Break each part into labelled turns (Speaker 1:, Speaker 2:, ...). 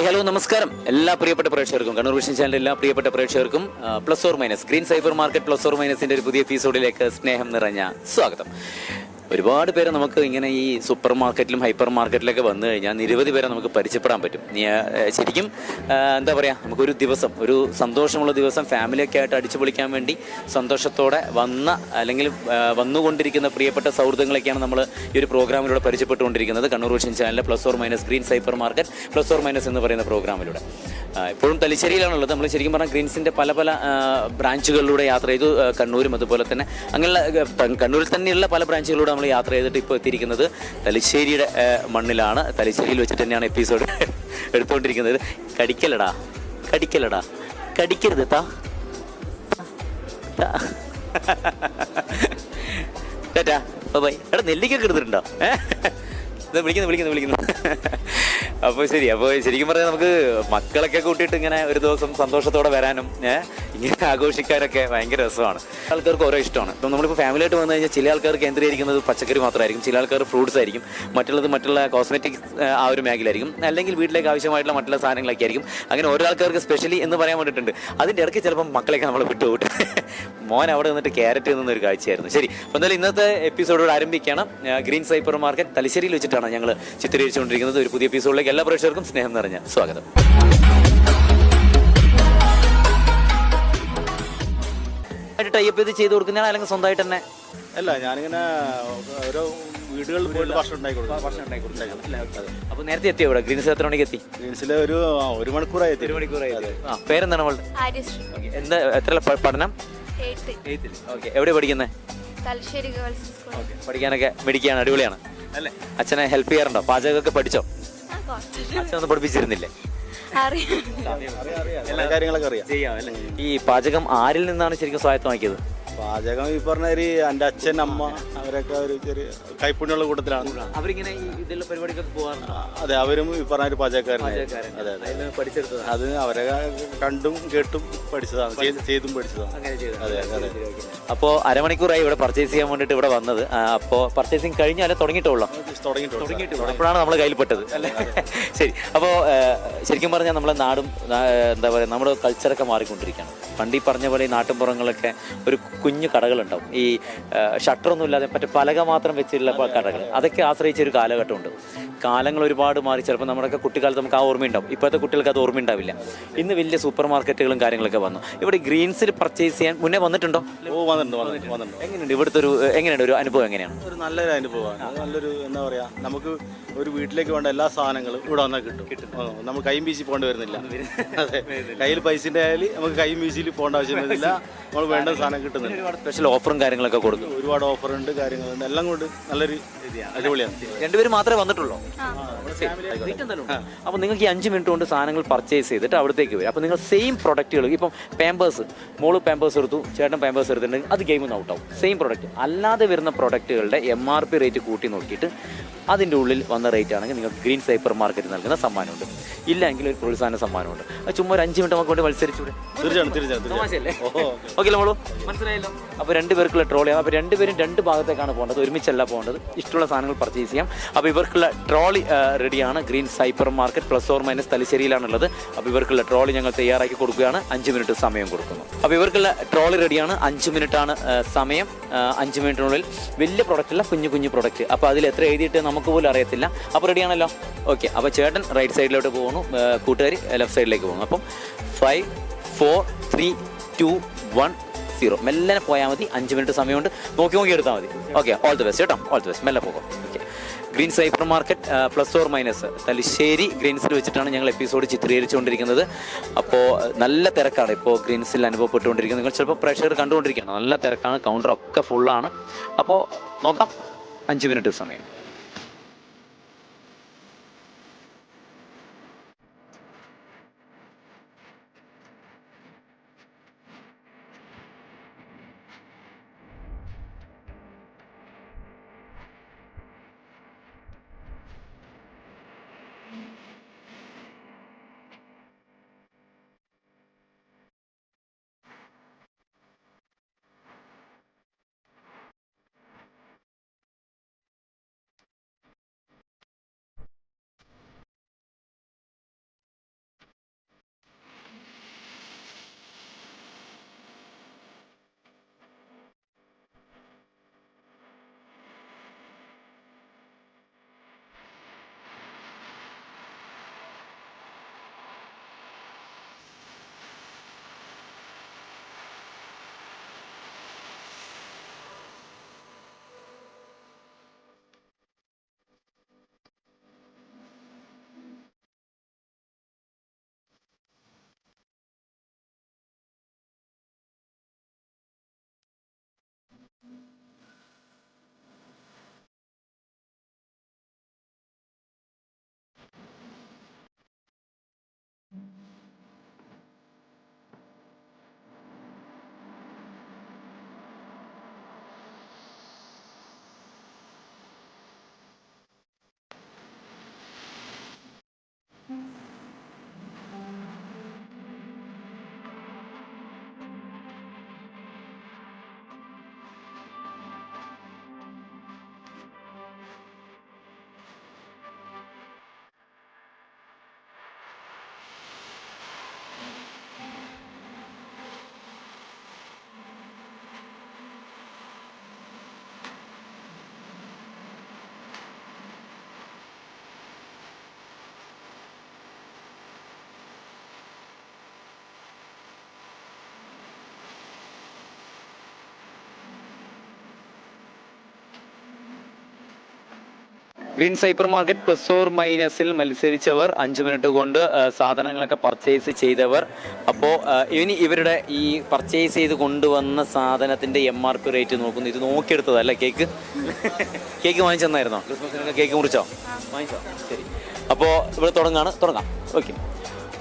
Speaker 1: Hi hello നമസ്കാരം. എല്ലാ പ്രിയപ്പെട്ട പ്രേക്ഷകർക്കും കണ്ണൂർ വിഷൻ ചാനലിലെ എല്ലാ പ്രിയപ്പെട്ട പ്രേക്ഷകർക്കും plus or minus green cyber market plus or മൈനസിന്റെ ഒരു പുതിയ എപ്പിസോഡിലേക്ക് സ്നേഹം നിറഞ്ഞ സ്വാഗതം. ഒരുപാട് പേരെ നമുക്ക് ഇങ്ങനെ ഈ സൂപ്പർ മാർക്കറ്റിലും ഹൈപ്പർ മാർക്കറ്റിലൊക്കെ വന്നു കഴിഞ്ഞാൽ നിരവധി പേരെ നമുക്ക് പരിചയപ്പെടാൻ പറ്റും. ശരിക്കും എന്താ പറയുക നമുക്കൊരു ദിവസം ഒരു സന്തോഷമുള്ള ദിവസം ഫാമിലിയൊക്കെ ആയിട്ട് അടിച്ചു പൊളിക്കാൻ വേണ്ടി സന്തോഷത്തോടെ വന്ന അല്ലെങ്കിൽ വന്നുകൊണ്ടിരിക്കുന്ന പ്രിയപ്പെട്ട സൗഹൃദങ്ങളൊക്കെയാണ് നമ്മൾ ഈ ഒരു പ്രോഗ്രാമിലൂടെ പരിചയപ്പെട്ടുകൊണ്ടിരിക്കുന്നത്. കണ്ണൂർ വിഷൻ ചാനലിലെ plus or minus green cyber market plus or minus എന്ന് പറയുന്ന പ്രോഗ്രാമിലൂടെ. ഇപ്പോഴും തലശ്ശേരിയിലാണുള്ളത്. നമ്മൾ ശരിക്കും പറഞ്ഞാൽ ഗ്രീൻസിന്റെ പല പല ബ്രാഞ്ചുകളിലൂടെ യാത്ര ചെയ്തു കണ്ണൂരും അതുപോലെ തന്നെ. അങ്ങനെയുള്ള കണ്ണൂരിൽ തന്നെയുള്ള പല ബ്രാഞ്ചുകളിലൂടെ നമ്മൾ യാത്ര ചെയ്തിട്ട് ഇപ്പോൾ എത്തിയിരിക്കുന്നത് തലശ്ശേരിയുടെ മണ്ണിലാണ്. തലശ്ശേരിയിൽ വെച്ചിട്ട് തന്നെയാണ് എപ്പിസോഡ് എടുത്തുകൊണ്ടിരിക്കുന്നത്. കടിക്കലടാ. കടിക്കലടാ. കടിക്കരുത് താ ടാറ്റാ ബൈ എടാ നെല്ലിക്കൊക്കെ എടുത്തിട്ടുണ്ടോ? ഏ? വിളിക്കുന്നു വിളിക്കുന്നു വിളിക്കുന്നു. അപ്പോൾ ശരി അപ്പോൾ ശരിക്കും പറഞ്ഞാൽ നമുക്ക് മക്കളൊക്കെ കൂട്ടിയിട്ട് ഇങ്ങനെ ഒരു ദിവസം സന്തോഷത്തോടെ വരാനും ഇങ്ങനെ ആഘോഷിക്കാനൊക്കെ ഭയങ്കര രസമാണ്. ആൾക്കാർക്ക് ഓരോ ഇഷ്ടമാണ്. ഇപ്പം നമ്മളിപ്പോൾ ഫാമിലിയായിട്ട് വന്നു കഴിഞ്ഞാൽ ചില ആൾക്കാർ കേന്ദ്രീകരിക്കുന്നത് പച്ചക്കറി മാത്രമായിരിക്കും ചില ആൾക്കാർ ഫ്രൂട്ട്സ് ആയിരിക്കും മറ്റുള്ളത് മറ്റുള്ള കോസ്മെറ്റിക്സ് ആ ഒരു മേഖലയായിരിക്കും അല്ലെങ്കിൽ വീട്ടിലേക്ക് ആവശ്യമായിട്ടുള്ള മറ്റുള്ള സാധനങ്ങളൊക്കെ ആയിരിക്കും. അങ്ങനെ ഓരോ ആൾക്കാർക്ക് സ്പെഷ്യലി എന്ന് പറയാൻ വേണ്ടിയിട്ടുണ്ട്. അതിന്റെ ഇടയ്ക്ക് ചിലപ്പം മക്കളെയൊക്കെ നമ്മൾ വിട്ടുപോട്ട് മോൻ അവിടെ നിന്നിട്ട് ക്യാരറ്റ് നിന്നൊരു ഒരു കാഴ്ചയായിരുന്നു. ശരി അപ്പോൾ എന്തായാലും ഇന്നത്തെ എപ്പിസോഡോട് ആരംഭിക്കണം ഗ്രീൻ സൈപ്പർ മാർക്കറ്റ് തലശ്ശേരിയിൽ വെച്ചിട്ടാണ് ഞങ്ങൾ ചിത്രീകരിച്ചുകൊണ്ടിരിക്കുന്നത്. ഒരു പുതിയ എപ്പിസോഡിലേക്ക് എല്ലാ പ്രേക്ഷകർക്കും സ്നേഹം നിറഞ്ഞ സ്വാഗതം. ടൈപ്പ് ചെയ്ത് കൊടുക്കുന്നതാണ് അല്ലെങ്കിൽ സ്വന്തമായിട്ട് തന്നെ?
Speaker 2: അല്ല ഞാനിങ്ങനെ ഓരോ വീടുകളിൽ പോയിട്ട് ഭക്ഷണം ഉണ്ടാക്കി കൊടുക്കും. ഭക്ഷണം ഉണ്ടാക്കി കൊടുക്കും.
Speaker 1: അപ്പോൾ നേരത്തെ എത്തിയോ ഇവിടെ? ഗ്രീൻസ് എത്ര മണിക്ക് എത്തി?
Speaker 2: ഗ്രീൻസിൽ ഒരു ഒരു മണിക്കൂറായി എത്തി.
Speaker 1: ഒരു മണിക്കൂറായി ആ പേരെന്താണ് അവളുടെ എന്താ എത്ര പഠനം? ഓക്കെ എവിടെ പഠിക്കുന്നത്
Speaker 3: തലശ്ശേരി ഗേൾസ് സ്കൂൾ
Speaker 1: ഓക്കെ പഠിക്കാനൊക്കെ മിടിക്കുകയാണ് അടിപൊളിയാണ്. അല്ലേ? അച്ഛനെ ഹെൽപ്പ് ചെയ്യാറുണ്ടോ? പാചകമൊക്കെ പഠിച്ചോ? അച്ഛനൊന്നും പഠിപ്പിച്ചിരുന്നില്ലേ?
Speaker 3: അറിയാം.
Speaker 2: എല്ലാ കാര്യങ്ങളൊക്കെ അറിയാം.
Speaker 1: ചെയ്യാം അല്ലേ? ഈ പാചകം ആരിൽ നിന്നാണ് ശരിക്കും സ്വായത്തമാക്കിയത്?
Speaker 2: പാചകം ഈ പറഞ്ഞ ഒരു എന്റെ അച്ഛൻ അമ്മ അവരൊക്കെ ഒരു ചെറിയ കൈപ്പുണ്യുള്ള കൂട്ടത്തിലാണ്.
Speaker 1: അവരിങ്ങനെ ഈ ഇതിലുള്ള പരിപാടിക്കൊക്കെ പോകാറുണ്ടോ
Speaker 2: അതെ അവരും ഈ പറഞ്ഞ ഒരു പാചകക്കാരനാണ്
Speaker 1: പാചകക്കാരൻ.
Speaker 2: അതെ അതെ
Speaker 1: അതിൽ പഠിച്ചെടുത്തതാണ്
Speaker 2: അത് അവരെ കണ്ടും കേട്ടും പഠിച്ചതാണ് ചെയ്ത്- ചെയ്തും പഠിച്ചതാണ്.
Speaker 1: അങ്ങനെ ചെയ്തത്
Speaker 2: അതെ അതെ
Speaker 1: അപ്പോൾ അരമണിക്കൂറായി ഇവിടെ പർച്ചേസ് ചെയ്യാൻ വേണ്ടിയിട്ട് ഇവിടെ വന്നത്. അപ്പോൾ പർച്ചേസിങ് കഴിഞ്ഞാലേ തുടങ്ങിയിട്ടുള്ളൂ?
Speaker 2: തുടങ്ങിയിട്ടുണ്ട്
Speaker 1: നമ്മൾ കയ്യിൽപ്പെട്ടത്. അല്ലേ ശരി. അപ്പോൾ ശരിക്കും പറഞ്ഞാൽ നമ്മളെ നാടും ആ, എന്താ പറയുക നമ്മുടെ കൾച്ചറൊക്കെ മാറിക്കൊണ്ടിരിക്കുകയാണ്. പണ്ട് ഈ പറഞ്ഞ പോലെ ഈ നാട്ടിൻപുറങ്ങളൊക്കെ ഒരു കുഞ്ഞു കടകളുണ്ടാവും. ഈ ഷട്ടറൊന്നും ഇല്ലാതെ മറ്റേ പലക മാത്രം വെച്ചിട്ടുള്ള കടകൾ. അതൊക്കെ ആശ്രയിച്ച ഒരു കാലഘട്ടമുണ്ട്. കാലങ്ങൾ ഒരുപാട് മാറി. ചിലപ്പോൾ നമ്മുടെയൊക്കെ കുട്ടിക്കാലത്ത് നമുക്ക് ആ ഓർമ്മയുണ്ടാവും. ഇപ്പോഴത്തെ കുട്ടികൾക്ക് അത് ഓർമ്മയുണ്ടാവില്ല. ഇന്ന് വലിയ സൂപ്പർ മാർക്കറ്റുകളും കാര്യങ്ങളൊക്കെ വന്നു. ഇവിടെ ഗ്രീൻസിൽ പർച്ചേസ് ചെയ്യാൻ മുന്നേ വന്നിട്ടുണ്ടോ?
Speaker 2: ഓ വന്നിട്ടുണ്ട് വന്നിട്ടുണ്ട്
Speaker 1: എങ്ങനെയുണ്ട് ഇവിടുത്തെ ഒരു എങ്ങനെയുണ്ട് ഒരു അനുഭവം എങ്ങനെയാണ്?
Speaker 2: ഒരു നല്ലൊരു അനുഭവമാണ്. നല്ലൊരു എന്താ പറയാ നമുക്ക് ഒരു വീട്ടിലേക്ക് വേണ്ട എല്ലാ സാധനങ്ങളും ഇവിടെ വന്നാൽ കിട്ടും. കിട്ടും. നമ്മൾ കൈയും വീശി പോകേണ്ടി വരുന്നില്ല. അതെ. കയ്യിൽ പൈസ ആയാലും നമുക്ക് കൈയും വീശിയിൽ പോകേണ്ട ആവശ്യം വരുന്നില്ല നമ്മൾ വേണ്ട സാധനം
Speaker 1: ഒരുപാട് സ്പെഷ്യൽ ഓഫറും കാര്യങ്ങളൊക്കെ കൊടുക്കും.
Speaker 2: ഒരുപാട് ഓഫർ ഉണ്ട് കാര്യങ്ങളുണ്ട് എല്ലാം കൊണ്ട് നല്ലൊരു അടിപൊളിയാണ്.
Speaker 1: രണ്ടുപേരും മാത്രമേ വന്നിട്ടുള്ളൂ? അപ്പൊ നിങ്ങൾക്ക് ഈ അഞ്ച് മിനിറ്റ് കൊണ്ട് സാധനങ്ങൾ പർച്ചേസ് ചെയ്തിട്ട് അവിടത്തേക്ക് വരും. അപ്പൊ നിങ്ങൾ സെയിം പ്രൊഡക്റ്റുകൾ ഇപ്പം പാമ്പേഴ്സ് മോൾ പാമ്പേഴ്സ് എടുത്തു ചേട്ടൻ പാമ്പേഴ്സ് എടുത്തിട്ടുണ്ടെങ്കിൽ അത് ഗെയിമിൽ ഔട്ട് ആവും. സെയിം പ്രൊഡക്റ്റ് അല്ലാതെ വരുന്ന പ്രൊഡക്റ്റുകളുടെ എം ആർ പി റേറ്റ് കൂട്ടി നോക്കിയിട്ട് അതിന്റെ ഉള്ളിൽ വന്ന റേറ്റ് ആണെങ്കിൽ നിങ്ങൾക്ക് ഗ്രീൻ സൈപ്പർ മാർക്കറ്റ് നൽകുന്ന സമ്മാനമുണ്ട്. ഇല്ലെങ്കിൽ ഒരു പ്രോത്സാഹന സമ്മാനമുണ്ട്. അത് ചുമ്മാ ഒരു അഞ്ച് മിനിറ്റ് നമുക്ക് കൊണ്ട് മത്സരിച്ചൂടെ?
Speaker 2: തീർച്ചയായിട്ടും തീർച്ചയായും തീർച്ചയായും
Speaker 1: തമാശയല്ലേ?
Speaker 2: ഓഹോ.
Speaker 1: ഓക്കെ മോളൂ? മനസ്സിലായല്ലോ? അപ്പോൾ രണ്ട് പേർക്കുള്ള ട്രോളി അപ്പോൾ രണ്ടുപേരും രണ്ട് ഭാഗത്തേക്കാണ് പോകേണ്ടത്. ഒരുമിച്ചല്ല പോകേണ്ടത്. ഇഷ്ടമുള്ള സാധനങ്ങൾ പർച്ചേസ് ചെയ്യാം. അപ്പോൾ ഇവർക്കുള്ള ട്രോളി റെഡിയാണ് green cyber market plus or minus തലശ്ശേരിയിലാണുള്ളത്. അപ്പോൾ ഇവർക്കുള്ള ട്രോളി ഞങ്ങൾ തയ്യാറാക്കി കൊടുക്കുകയാണ്. അഞ്ച് മിനിറ്റ് സമയം കൊടുക്കുന്നു. അപ്പോൾ ഇവർക്കുള്ള ട്രോളി റെഡിയാണ് അഞ്ച് മിനിറ്റാണ് സമയം. അഞ്ച് മിനിറ്റിനുള്ളിൽ വലിയ പ്രൊഡക്റ്റ് അല്ല കുഞ്ഞു കുഞ്ഞു പ്രൊഡക്റ്റ് അപ്പോൾ അതിൽ എത്ര എഴുതിയിട്ട് നമുക്ക് പോലും അറിയത്തില്ല. അപ്പോൾ റെഡിയാണല്ലോ ഓക്കെ അപ്പോൾ ചേട്ടൻ റൈറ്റ് സൈഡിലോട്ട് പോകുന്നു. കൂട്ടുകാരി ലെഫ്റ്റ് സൈഡിലേക്ക് പോകുന്നു. അപ്പം five four three two one zero മെല്ലനെ പോയാൽ മതി. അഞ്ച് മിനിറ്റ് സമയമുണ്ട്. നോക്കി നോക്കി എടുത്താൽ മതി. ഓക്കെ ഓൾ ദി ബെസ്റ്റ് കേട്ടോ? ഓൾ ദി ബെസ്റ്റ് മെല്ലെ പോകും. Okay green cyber market plus or minus Thalassery ഗ്രീൻസിൽ വെച്ചിട്ടാണ് ഞങ്ങൾ എപ്പിസോഡ് ചിത്രീകരിച്ചുകൊണ്ടിരിക്കുന്നത്. അപ്പോൾ നല്ല തിരക്കാണ് ഇപ്പോൾ ഗ്രീൻസിൽ അനുഭവപ്പെട്ടുകൊണ്ടിരിക്കുന്നത്. നിങ്ങൾ ചിലപ്പോൾ പ്രേക്ഷകർ കണ്ടുകൊണ്ടിരിക്കുകയാണ്. നല്ല തിരക്കാണ്. കൗണ്ടർ ഒക്കെ ഫുള്ളാണ് അപ്പോൾ നോക്കാം. അഞ്ച് മിനിറ്റ് സമയം. Green cyber market plus or മൈനസിൽ മത്സരിച്ചവർ അഞ്ച് മിനിറ്റ് കൊണ്ട് സാധനങ്ങളൊക്കെ പർച്ചേസ് ചെയ്തവർ. അപ്പോൾ ഇനി ഇവരുടെ ഈ പർച്ചേസ് ചെയ്ത് കൊണ്ടുവന്ന സാധനത്തിന്റെ എം ആർ പി റേറ്റ് നോക്കുന്നു. ഇത് നോക്കിയെടുത്തതല്ല കേക്ക് കേക്ക് വാങ്ങിച്ചെന്നായിരുന്നോ? ക്രിസ്മസിനൊക്കെ കേക്ക് മുറിച്ചോ? വാങ്ങിച്ചോ. ശരി. അപ്പോൾ ഇവിടെ തുടങ്ങാണ്. തുടങ്ങാം. ഓക്കെ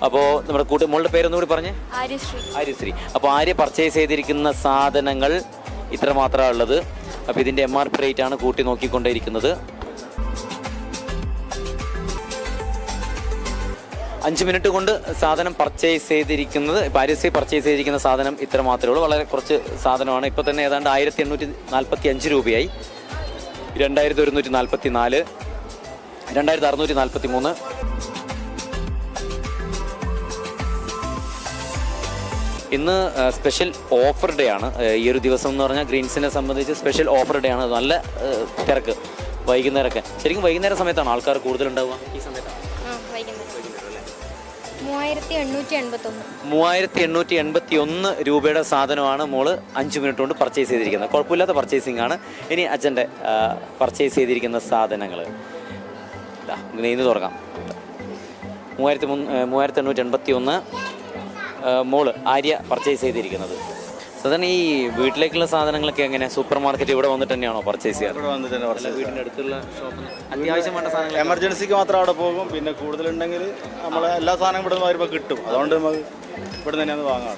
Speaker 1: അപ്പോൾ നമ്മുടെ കൂട്ടി മോളുടെ പേരൊന്നും കൂടി പറഞ്ഞേ.
Speaker 3: ആര്യശ്രീ.
Speaker 1: ആര്യശ്രീ. അപ്പോൾ ആര്യ പർച്ചേസ് ചെയ്തിരിക്കുന്ന സാധനങ്ങൾ ഇത്ര മാത്രമാണ് ഉള്ളത്. അപ്പോൾ ഇതിന്റെ എം ആർ പി റേറ്റ് ആണ് കൂട്ടി നോക്കിക്കൊണ്ടേയിരിക്കുന്നത്. അഞ്ച് മിനിറ്റ് കൊണ്ട് സാധനം പർച്ചേസ് ചെയ്തിരിക്കുന്നത് പാരീസിൽ പർച്ചേസ് ചെയ്തിരിക്കുന്ന സാധനം ഇത്ര മാത്രമേ ഉള്ളൂ. വളരെ കുറച്ച് സാധനമാണ്. ഇപ്പോൾ തന്നെ ഏതാണ്ട് ആയിരത്തി എണ്ണൂറ്റി നാൽപ്പത്തി അഞ്ച് രൂപയായി. രണ്ടായിരത്തി ഒരുന്നൂറ്റി നാൽപ്പത്തി നാല് രണ്ടായിരത്തി അറുന്നൂറ്റി നാൽപ്പത്തി മൂന്ന് ഇന്ന് സ്പെഷ്യൽ ഓഫർ ഡേ ആണ് ഈ ഒരു ദിവസം എന്ന് പറഞ്ഞാൽ ഗ്രീൻസിനെ സംബന്ധിച്ച് സ്പെഷ്യൽ ഓഫർ ഡേ ആണ്. നല്ല തിരക്ക്. വൈകുന്നേരമൊക്കെ. ശരിക്കും വൈകുന്നേര സമയത്താണ് ആൾക്കാർ കൂടുതലുണ്ടാവുക? ഈ സമയത്താണ്.
Speaker 3: മൂവായിരത്തി എണ്ണൂറ്റി
Speaker 1: എൺപത്തി ഒന്ന് രൂപയുടെ സാധനമാണ് മോൾ അഞ്ച് മിനിറ്റ് കൊണ്ട് പർച്ചേസ് ചെയ്തിരിക്കുന്നത്. കുഴപ്പമില്ലാത്ത പർച്ചേസിംഗ് ആണ്. ഇനി അച്ഛന്റെ പർച്ചേസ് ചെയ്തിരിക്കുന്ന സാധനങ്ങൾ നെയ്ന്ന് തുറക്കാം. മൂവായിരത്തി മൂവായിരത്തി എണ്ണൂറ്റി എൺപത്തി ഒന്ന് മോൾ ആര്യ പർച്ചേസ് ചെയ്തിരിക്കുന്നത്. സാധാരണ ഈ വീട്ടിലേക്കുള്ള സാധനങ്ങളൊക്കെ എങ്ങനെ? സൂപ്പർ മാർക്കറ്റ് ഇവിടെ വന്നിട്ട് തന്നെയാണോ പർച്ചേസ് ചെയ്യാറ്?
Speaker 2: ഇവിടെ വന്നിട്ട് തന്നെ പർച്ചേസ്
Speaker 1: വീടിന്റെ അടുത്തുള്ള ഷോപ്പിൽ അത്യാവശ്യം വേണ്ട സാധനങ്ങൾ
Speaker 2: എമർജൻസിക്ക് മാത്രം അവിടെ പോകും. പിന്നെ കൂടുതലുണ്ടെങ്കിൽ നമ്മളെ എല്ലാ സാധനവും ഇവിടെ നിന്ന് വരുമ്പോൾ കിട്ടും. അതുകൊണ്ട് നമുക്ക് ഇവിടെ നിന്ന് തന്നെയാണ് വാങ്ങാം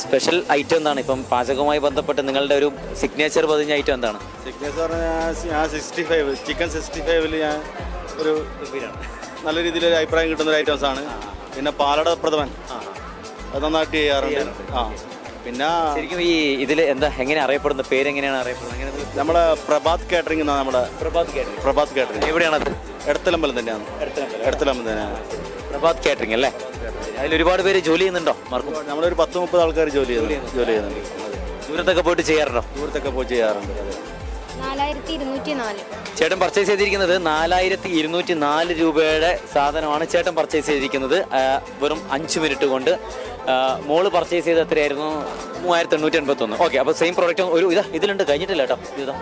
Speaker 1: സ്പെഷ്യൽ ഐറ്റം എന്താണ്? ഇപ്പം പാചകവുമായി ബന്ധപ്പെട്ട് നിങ്ങളുടെ ഒരു സിഗ്നേച്ചർ പതിഞ്ഞ ഐറ്റം എന്താണ്?
Speaker 2: സിഗ്നേച്ചർ പറഞ്ഞാൽ ഞാൻ സിക്സ്റ്റി ഫൈവ് ചിക്കൻ സിക്സ്റ്റി ഫൈവിൽ ഞാൻ ഒരു നല്ല രീതിയിൽ അഭിപ്രായം കിട്ടുന്ന ഒരു ഐറ്റംസ് ആണ്. പിന്നെ പാലട പ്രഥമൻ. അത് നന്നായിട്ട് ചെയ്യാറുണ്ട്. ആ. പിന്നെ
Speaker 1: ശരിക്കും ഈ ഇതിൽ എന്താ എങ്ങനെ അറിയപ്പെടുന്ന പേര് എങ്ങനെയാണ് അറിയപ്പെടുന്നത് അങ്ങനെ
Speaker 2: നമ്മുടെ പ്രഭാത് കാറ്ററിംഗ് എന്നാണ് നമ്മുടെ
Speaker 1: പ്രഭാത് കാറ്ററിംഗ്.
Speaker 2: പ്രഭാത് കാറ്ററിംഗ്.
Speaker 1: എവിടെയാണത്?
Speaker 2: എടത്തലമ്പലം തന്നെയാണ്. എടത്തലമ്പലം തന്നെയാണ്.
Speaker 1: പ്രഭാത് കാറ്ററിംഗ് അല്ലേ? അതിൽ ഒരുപാട് പേര് ജോലി ചെയ്യുന്നുണ്ടോ മാർക്കും
Speaker 2: നമ്മളൊരു പത്ത് മുപ്പത് ആൾക്കാർ ജോലി ചെയ്യുന്നു. ജോലി ചെയ്യുന്നുണ്ട്.
Speaker 1: ദൂരത്തൊക്കെ പോയിട്ട് ചെയ്യാറുണ്ടോ?
Speaker 2: ദൂരത്തൊക്കെ പോയി ചെയ്യാറുണ്ട്. അതെ.
Speaker 1: ചേട്ടൻ പർച്ചേസ് ചെയ്തിരിക്കുന്നത് നാലായിരത്തി ഇരുന്നൂറ്റി നാല് രൂപയുടെ സാധനമാണ് ചേട്ടൻ പർച്ചേസ് ചെയ്തിരിക്കുന്നത്. വെറും അഞ്ച് മിനിറ്റ് കൊണ്ട്. മോൾ പർച്ചേസ് ചെയ്ത് എത്രയായിരുന്നു? മൂവായിരത്തി എണ്ണൂറ്റി എൺപത്തൊന്ന്. ഓക്കെ അപ്പോൾ സെയിം പ്രോഡക്റ്റ് ഒരു ഇതാ ഇതിലുണ്ട്. കഴിഞ്ഞിട്ടില്ല കേട്ടോ. ഇതാ.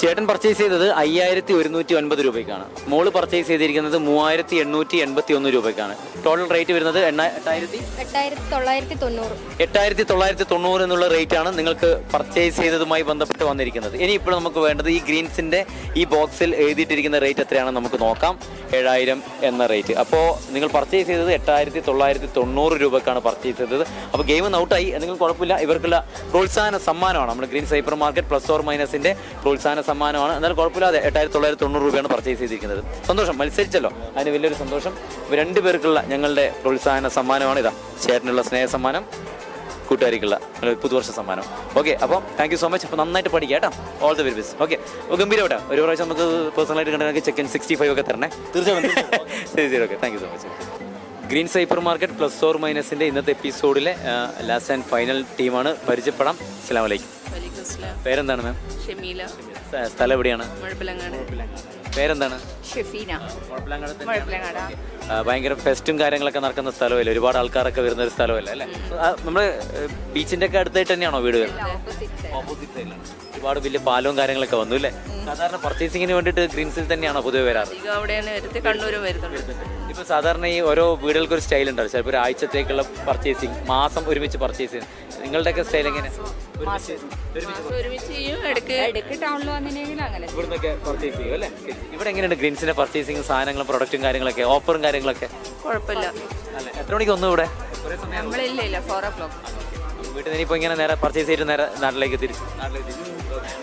Speaker 1: ചേട്ടൻ പർച്ചേസ് ചെയ്തത് അയ്യായിരത്തി ഒരുന്നൂറ്റി ഒൻപത് രൂപയ്ക്കാണ്. മോൾ പർച്ചേസ് ചെയ്തിരിക്കുന്നത് മൂവായിരത്തി എണ്ണൂറ്റി എൺപത്തി ഒന്ന് രൂപയ്ക്കാണ്. ടോട്ടൽ റേറ്റ് വരുന്നത് എട്ടായിരത്തി
Speaker 3: എട്ടായിരത്തി? തൊള്ളായിരത്തി തൊണ്ണൂറ്
Speaker 1: എട്ടായിരത്തി തൊള്ളായിരത്തി തൊണ്ണൂറ് എന്നുള്ള റേറ്റ് ആണ് നിങ്ങൾക്ക് പർച്ചേസ് ചെയ്തതുമായി ബന്ധപ്പെട്ട് വന്നിരിക്കുന്നത്. ഇനി ഇപ്പോൾ നമുക്ക് വേണ്ടത് ഈ ഗ്രീൻസിന്റെ ഈ ബോക്സിൽ എഴുതിയിട്ടിരിക്കുന്ന റേറ്റ് എത്രയാണെന്ന് നമുക്ക് നോക്കാം. ഏഴായിരം എന്ന റേറ്റ് അപ്പോൾ നിങ്ങൾ പർച്ചേസ് ചെയ്തത് എട്ടായിരത്തി തൊള്ളായിരത്തി തൊണ്ണൂറ് രൂപക്കാണ് പർച്ചേസ് ചെയ്തത് അപ്പോൾ ഗെയിം ഔട്ടായി എന്തെങ്കിലും കുഴപ്പമില്ല. ഇവർക്കുള്ള പ്രോത്സാഹന സമ്മാനമാണ്. നമ്മുടെ green cyber market plus or മൈനസിന്റെ പ്രോത്സാഹന സമ്മാനമാണ്. എന്നാലും കുഴപ്പമില്ലാതെ എട്ടായിരത്തി തൊള്ളായിരത്തി തൊണ്ണൂറ് രൂപയാണ് പർച്ചേസ് ചെയ്തിരിക്കുന്നത്. സന്തോഷം. മത്സരിച്ചല്ലോ. അതിന് വലിയൊരു സന്തോഷം. ഇവർ രണ്ടു പേർക്കുള്ള ഞങ്ങളുടെ പ്രോത്സാഹന സമ്മാനമാണ് ഇതാ. ചേട്ടനുള്ള സ്നേഹ സമ്മാനം കൂട്ടുകാരിക്കുള്ള ഒരു പുതുവർഷ സമ്മാനം. ഓക്കെ അപ്പം താങ്ക് യു സോ മച്ച് അപ്പോൾ നന്നായിട്ട് പഠിക്കുക കേട്ടോ. All the very best okay ഗംഭീരമായിട്ട്? ഒരു പ്രാവശ്യം നമുക്ക് പേഴ്സണലായിട്ട് കണ്ടെങ്കിൽ ചെക്കൻ സിക്സ്റ്റി ഫൈവ് ഒക്കെ തരണേ.
Speaker 2: തീർച്ചയായും
Speaker 1: ശരി ശരി okay thank you so much green cyber market plus or മൈനസിന്റെ ഇന്നത്തെ എപ്പിസോഡിലെ ലാസ്റ്റ് ആൻഡ് ഫൈനൽ ടീമാണ് പരിചയപ്പെടാം. അസ്സാം വലൈക്കും പേരെന്താണ് മാം
Speaker 4: ഷമീല.
Speaker 1: സ്ഥലം എവിടെയാണ്
Speaker 4: മുഴപ്പിലങ്ങാട്.
Speaker 1: പേരെന്താണ്?
Speaker 4: ഷെഫീന. മുഴപ്പിലങ്ങാട്
Speaker 1: ഭയങ്കര ഫെസ്റ്റും കാര്യങ്ങളൊക്കെ നടക്കുന്ന സ്ഥലമല്ലേ? ഒരുപാട് ആൾക്കാരൊക്കെ വരുന്ന ഒരു സ്ഥലമല്ലേ അല്ലേ? നമ്മൾ ബീച്ചിന്റെ ഒക്കെ അടുത്തായിട്ട് തന്നെയാണോ വീട് ഓപ്പോസിറ്റ് സൈഡിലാണ് ഒരുപാട് വലിയ പാലവും കാര്യങ്ങളൊക്കെ വന്നു അല്ലേ? സാധാരണ പർച്ചേസിങ്ങിന് വേണ്ടിട്ട് ഗ്രീൻസിൽ തന്നെയാണോ പൊതുവെ വരാറ്? ഇപ്പൊ സാധാരണ ഈ ഓരോ വീടുകൾക്ക് ഒരു സ്റ്റൈൽ ഉണ്ടാവും ചിലപ്പോൾ ഒരു ആഴ്ചത്തേക്കുള്ള പർച്ചേസിങ് മാസം ഒരുമിച്ച് പർച്ചേസ് ചെയ്യും നിങ്ങളുടെയൊക്കെ സ്റ്റൈൽ എങ്ങനെ ഒരുമിച്ച്
Speaker 4: ചെയ്യും. ഇടയ്ക്ക്
Speaker 5: ഇടയ്ക്ക് ടൗണിൽ വന്നിട്ടുണ്ടെങ്കിൽ അങ്ങനെ
Speaker 1: ഇവിടുന്നൊക്കെ പർച്ചേസ് ചെയ്യും അല്ലേ? ഇവിടെ എങ്ങനെയുണ്ട് ഗ്രീൻസിന്റെ പർച്ചേസിംഗ് സാധനങ്ങളും പ്രൊഡക്റ്റും കാര്യങ്ങളൊക്കെ? ഓഫറും കാര്യങ്ങളൊക്കെ?
Speaker 4: കുഴപ്പമില്ല.
Speaker 1: അല്ലേ? എത്ര മണിക്ക് ഒന്നും ഇവിടെ?
Speaker 4: നമ്മളില്ല ഇല്ല. ഫോർ ഓ ക്ലോക്ക്
Speaker 1: വീട്ടിൽ നിന്ന് ഇപ്പോൾ ഇങ്ങനെ നേരെ പർച്ചേസ് ചെയ്തിട്ട് നേരെ നാട്ടിലേക്ക് തിരിച്ചു. നാട്ടിലേക്ക് തിരിച്ചു.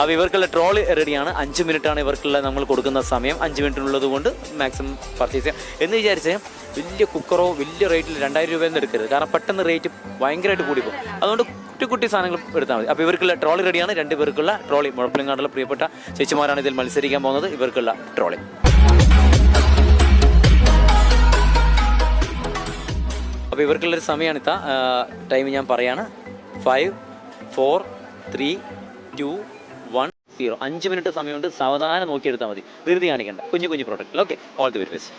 Speaker 1: അപ്പോൾ ഇവർക്കുള്ള ട്രോളി റെഡിയാണ് അഞ്ച് മിനിറ്റാണ് ഇവർക്കുള്ള നമ്മൾ കൊടുക്കുന്ന സമയം. അഞ്ച് മിനിറ്റിനുള്ളത് കൊണ്ട് മാക്സിമം പർച്ചേസ് ചെയ്യാം. എന്ന് വിചാരിച്ച് വലിയ കുക്കറോ വലിയ റേറ്റിൽ രണ്ടായിരം രൂപയൊന്നും എടുക്കരുത്. കാരണം പെട്ടെന്ന് റേറ്റ് ഭയങ്കരമായിട്ട് കൂടിപ്പോകും. അതുകൊണ്ട് കുട്ടി കുട്ടി സാധനങ്ങൾ എടുത്താൽ മതി. അപ്പോൾ ഇവർക്കുള്ള ട്രോളി റെഡിയാണ്. രണ്ട് പേർക്കുള്ള ട്രോളി. മുഴപ്പിലങ്ങാടുള്ള പ്രിയപ്പെട്ട ചേച്ചിമാരാണ് ഇതിൽ മത്സരിക്കാൻ പോകുന്നത്. ഇവർക്കുള്ള ട്രോളി. അപ്പോൾ ഇവർക്കുള്ളൊരു സമയമാണ് ഇത്ത. ടൈം ഞാൻ പറയാണ്. Five four three two one zero. അഞ്ച് മിനിറ്റ് സമയമുണ്ട്. സാവധാനം നോക്കിയെടുത്താൽ മതി. ധൃതി കാണിക്കേണ്ട. കുഞ്ഞു കുഞ്ഞു product. Okay. All the very best.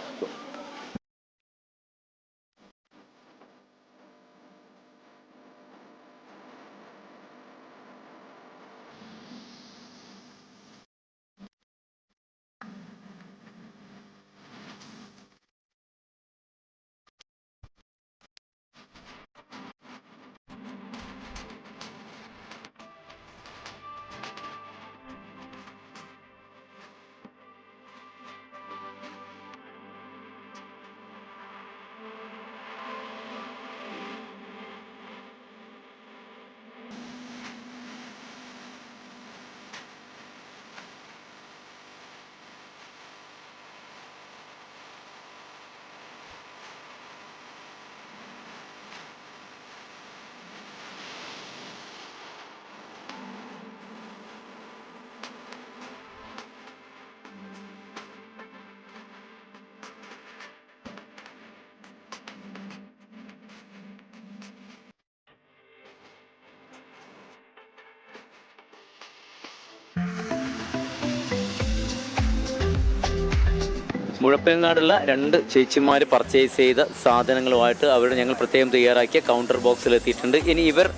Speaker 1: മുഴപ്പിലങ്ങാടുള്ള രണ്ട് ചേച്ചിമാർ പർച്ചേസ് ചെയ്ത സാധനങ്ങളുമായിട്ട് അവരുടെ ഞങ്ങൾ പ്രത്യേകം തയ്യാറാക്കിയ കൗണ്ടർ ബോക്സിൽ എത്തിയിട്ടുണ്ട്. ഇനി ഇവർ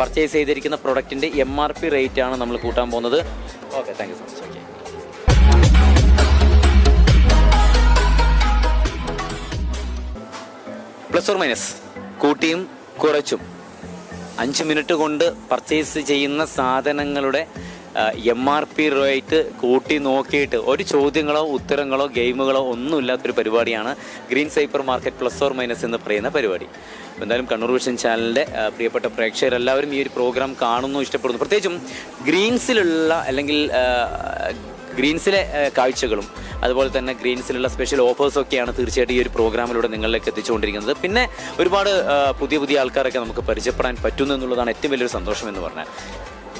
Speaker 1: പർച്ചേസ് ചെയ്തിരിക്കുന്ന പ്രൊഡക്റ്റിന്റെ എം ആർ പി റേറ്റ് ആണ് നമ്മൾ കൂട്ടാൻ പോകുന്നത്. Okay thank you so much okay plus or minus കൂട്ടിയും കുറച്ചും. അഞ്ച് മിനിറ്റ് കൊണ്ട് പർച്ചേസ് ചെയ്യുന്ന സാധനങ്ങളുടെ എം ആർ പി റേറ്റ് കൂട്ടി നോക്കിയിട്ട് ഒരു ചോദ്യങ്ങളോ ഉത്തരങ്ങളോ ഗെയിമുകളോ ഒന്നും ഒന്നുമില്ലാത്തൊരു പരിപാടിയാണ് green cyber market plus or minus എന്ന് പറയുന്ന പരിപാടി. എന്തായാലും കണ്ണൂർ വിഷൻ ചാനലിന്റെ പ്രിയപ്പെട്ട പ്രേക്ഷകരെല്ലാവരും ഈ ഒരു പ്രോഗ്രാം കാണുന്നു ഇഷ്ടപ്പെടുന്നു. പ്രത്യേകിച്ചും ഗ്രീൻസിലുള്ള അല്ലെങ്കിൽ ഗ്രീൻസിലെ കാഴ്ചകളും അതുപോലെ തന്നെ ഗ്രീൻസിലുള്ള സ്പെഷ്യൽ ഓഫേഴ്സൊക്കെയാണ് തീർച്ചയായിട്ടും ഈ ഒരു പ്രോഗ്രാമിലൂടെ നിങ്ങളിലേക്ക് എത്തിച്ചുകൊണ്ടിരിക്കുന്നത്. പിന്നെ ഒരുപാട് പുതിയ പുതിയ ആൾക്കാരൊക്കെ നമുക്ക് പരിചയപ്പെടാൻ പറ്റുന്നു എന്നുള്ളതാണ് ഏറ്റവും വലിയൊരു സന്തോഷം എന്ന് പറഞ്ഞാൽ.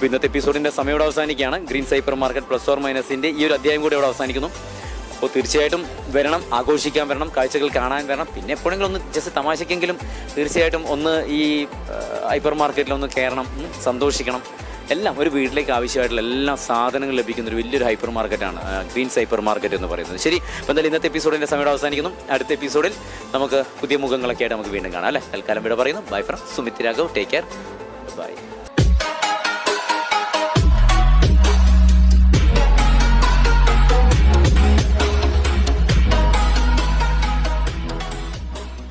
Speaker 1: അപ്പോൾ ഇന്നത്തെ എപ്പിസോഡിന്റെ സമയം ഇവിടെ അവസാനിക്കുകയാണ്. Green cyber market plus or മൈനസിന്റെ ഈ ഒരു അധ്യായം കൂടി ഇവിടെ അവസാനിക്കുന്നു. അപ്പോൾ തീർച്ചയായിട്ടും വരണം ആഘോഷിക്കാൻ വരണം കാഴ്ചകൾ കാണാൻ വരണം. പിന്നെ എപ്പോഴെങ്കിലും ഒന്ന് ജസ്റ്റ് തമാശയ്ക്കെങ്കിലും തീർച്ചയായിട്ടും ഒന്ന് ഈ ഹൈപ്പർ മാർക്കറ്റിൽ ഒന്ന് കയറണം സന്തോഷിക്കണം. എല്ലാം ഒരു വീട്ടിലേക്ക് ആവശ്യമായിട്ടുള്ള എല്ലാ സാധനങ്ങളും ലഭിക്കുന്ന ഒരു വലിയൊരു ഹൈപ്പർ മാർക്കറ്റാണ് ഗ്രീൻ സൈപ്പർ മാർക്കറ്റ് എന്ന് പറയുന്നത്. ശരി അപ്പോൾ എന്തായാലും ഇന്നത്തെ എപ്പിസോഡിന്റെ സമയം അവസാനിക്കുന്നു. അടുത്ത എപ്പിസോഡിൽ നമുക്ക് പുതിയ മുഖങ്ങളൊക്കെ ആയിട്ട് നമുക്ക് വീണ്ടും കാണാം അല്ലേ? തൽക്കാലം ഇവിടെ പറയുന്നു. Bye from Sumit Raghav take care bye